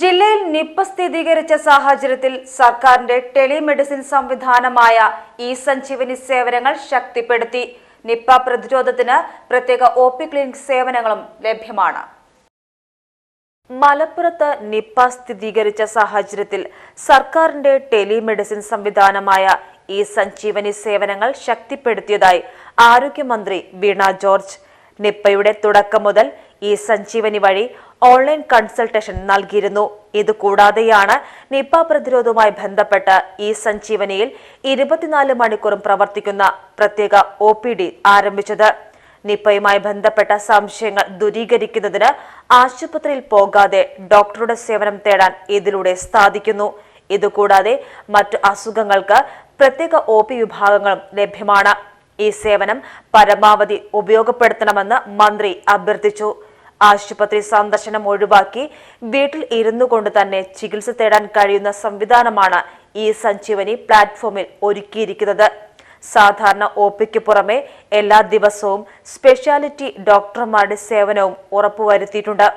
ജില്ലയിൽ നിപ്പ സ്ഥിരീകരിച്ച സാഹചര്യത്തിൽ സർക്കാരിന്റെ ടെലിമെഡിസിൻ സംവിധാനമായ ഇ സഞ്ജീവനി സേവനങ്ങൾ ശക്തിപ്പെടുത്തി. നിപ്പ പ്രതിരോധത്തിന് പ്രത്യേക ഒ പി ക്ലിനിക് സേവനങ്ങളും ലഭ്യമാണ്. മലപ്പുറത്ത് നിപ്പ സ്ഥിരീകരിച്ച സാഹചര്യത്തിൽ സർക്കാരിന്റെ ടെലിമെഡിസിൻ സംവിധാനമായ ഇ സഞ്ജീവനി സേവനങ്ങൾ ശക്തിപ്പെടുത്തിയതായി ആരോഗ്യമന്ത്രി വീണ ജോർജ്. നിപ്പയുടെ തുടക്കം മുതൽ ഈ സഞ്ജീവനി വഴി ഓൺലൈൻ കൺസൾട്ടേഷൻ നൽകിയിരുന്നു. ഇതുകൂടാതെയാണ് നിപ പ്രതിരോധവുമായി ബന്ധപ്പെട്ട് ഈ സഞ്ജീവനിയിൽ ഇരുപത്തിനാല് മണിക്കൂറും പ്രവർത്തിക്കുന്ന പ്രത്യേക ഒ ആരംഭിച്ചത്. നിപ്പയുമായി ബന്ധപ്പെട്ട സംശയങ്ങൾ ദൂരീകരിക്കുന്നതിന് ആശുപത്രിയിൽ പോകാതെ ഡോക്ടറുടെ സേവനം തേടാൻ ഇതിലൂടെ സാധിക്കുന്നു. ഇതുകൂടാതെ മറ്റു അസുഖങ്ങൾക്ക് പ്രത്യേക ഒ പി വിഭാഗങ്ങളും ലഭ്യമാണ്. ഈ സേവനം പരമാവധി ഉപയോഗപ്പെടുത്തണമെന്ന് മന്ത്രി അഭ്യർത്ഥിച്ചു. ആശുപത്രി സന്ദർശനം ഒഴിവാക്കി വീട്ടിൽ ഇരുന്നു കൊണ്ട് തന്നെ ചികിത്സ തേടാൻ കഴിയുന്ന സംവിധാനമാണ് ഈ സഞ്ജീവനി പ്ലാറ്റ്ഫോമിൽ ഒരുക്കിയിരിക്കുന്നത്. സാധാരണ ഒ പിക്ക് പുറമെ എല്ലാ ദിവസവും സ്പെഷ്യാലിറ്റി ഡോക്ടർമാരുടെ സേവനവും ഉറപ്പുവരുത്തിയിട്ടുണ്ട്.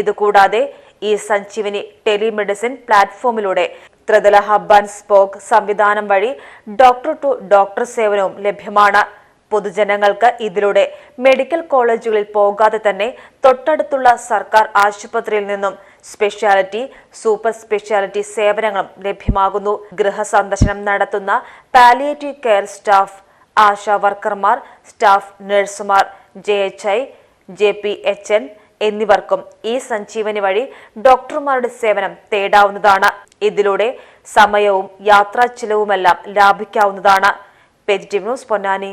ഇതുകൂടാതെ ഈ സഞ്ജീവനി ടെലിമെഡിസിൻ പ്ലാറ്റ്ഫോമിലൂടെ ത്രിതല ഹബ് ആൻഡ് സ്പോക്ക് സംവിധാനം വഴി ഡോക്ടർ ടു ഡോക്ടർ സേവനവും ലഭ്യമാണ്. പൊതുജനങ്ങൾക്ക് ഇതിലൂടെ മെഡിക്കൽ കോളേജുകളിൽ പോകാതെ തന്നെ തൊട്ടടുത്തുള്ള സർക്കാർ ആശുപത്രിയിൽ നിന്നും സ്പെഷ്യാലിറ്റി സൂപ്പർ സ്പെഷ്യാലിറ്റി സേവനങ്ങളും ലഭ്യമാകുന്നു. ഗൃഹസന്ദർശനം നടത്തുന്ന പാലിയേറ്റീവ് കെയർ സ്റ്റാഫ് ആശാ വർക്കർമാർ സ്റ്റാഫ് നഴ്സുമാർ J H I J P H N എന്നിവർക്കും ഈ സഞ്ജീവനി വഴി ഡോക്ടർമാരുടെ സേവനം തേടാവുന്നതാണ്. ഇതിലൂടെ സമയവും യാത്രാ ചിലവുമെല്ലാം ലാഭിക്കാവുന്നതാണ്. Positive news Ponnani.